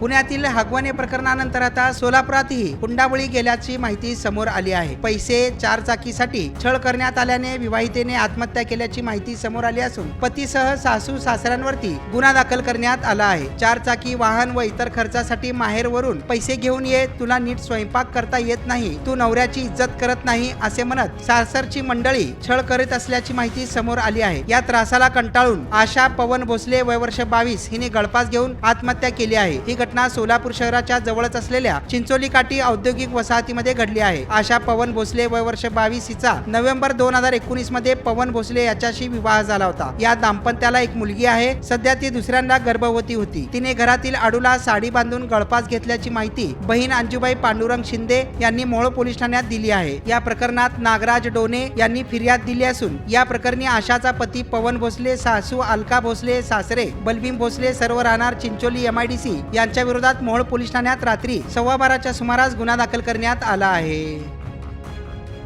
पुण्यातील हगवाने प्रकरणानंतर आता सोलापुरातही हुंडाबळी गेल्याची माहिती समोर आली आहे. पैसे चार चाकीसाठी छळ करण्यात आल्याने विवाहितेने आत्महत्या केल्याची माहिती समोर आली असून पतीसह सासू सासऱ्यांवरती गुन्हा दाखल करण्यात आला आहे. चार चाकी वाहन व इतर खर्चासाठी माहेरवरून पैसे घेऊन ये तुला नीट स्वयंपाक करता येत नाही तू नवऱ्याची इज्जत करत नाही असे म्हणत सासरची मंडळी छळ करीत असल्याची माहिती समोर आली आहे. या त्रासाला कंटाळून आशा पवन भोसले वय वर्ष बावीस हिने गळपास घेऊन आत्महत्या केली आहे. ही घटना सोलापूर शहराच्या जवळच असलेल्या चिंचोली काठी औद्योगिक वसाहतीमध्ये घडली आहे. आशा पवन भोसले वय वर्ष बावीस हिचा नोव्हेंबर दोन हजार एकोणीसमध्ये पवन भोसले याच्याशी विवाह झाला होता. या दाम्पत्याला एक मुलगी आहे. सध्या ती दुसऱ्यांदा गर्भवती होती. तिने घरातील आडूला साडी बांधून गळपास घेतल्याची माहिती बहीण अंजुबाई पांडुरंग शिंदे यांनी मोहोळ पोलीस ठाण्यात दिली आहे. या प्रकरणात नागराज डोने यांनी फिर्याद दिली असून या प्रकरणी आशाचा पती पवन भोसले सासू अलका भोसले सासरे बलबीम भोसले सर्व राहणार चिंचोली एमआयडीसी यांच्या विरोधात मोहोळ पोलीस ठाण्यात रात्री सव्वा बाराच्या सुमारास गुन्हा दाखल करण्यात आला आहे.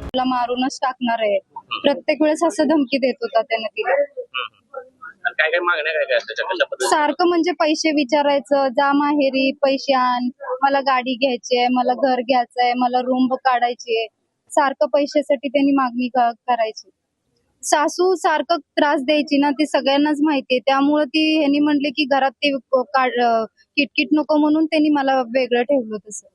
तुला मारूनच टाकणार आहे. प्रत्येक वेळेस असं धमकी देत होता त्याने तिला. आणि काय काय मागण्या काय काय असतात? त्याच्या कशा पद्धतीने? सारखं म्हणजे पैसे विचारायचं जा माहेरी पैसे आण मला गाडी घ्यायची आहे मला घर घ्यायचं आहे मला रूम काढायची आहे. सारखं पैशासाठी त्यांनी मागणी क- करायची. सासू सारखं त्रास द्यायची ना ती सगळ्यांनाच माहितीये त्यामुळे ती ह्यांनी म्हणले की घरात ते किटकिट नको म्हणून त्यांनी मला वेगळं ठेवलं तसं.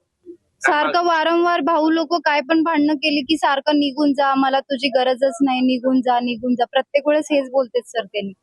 सारखं वारंवार भाऊ लोक काय पण भांडणं केली की सारखं निघून जा मला तुझी गरजच नाही निघून जा निघून जा. प्रत्येक वेळेस हेच बोलतेत सर त्यांनी.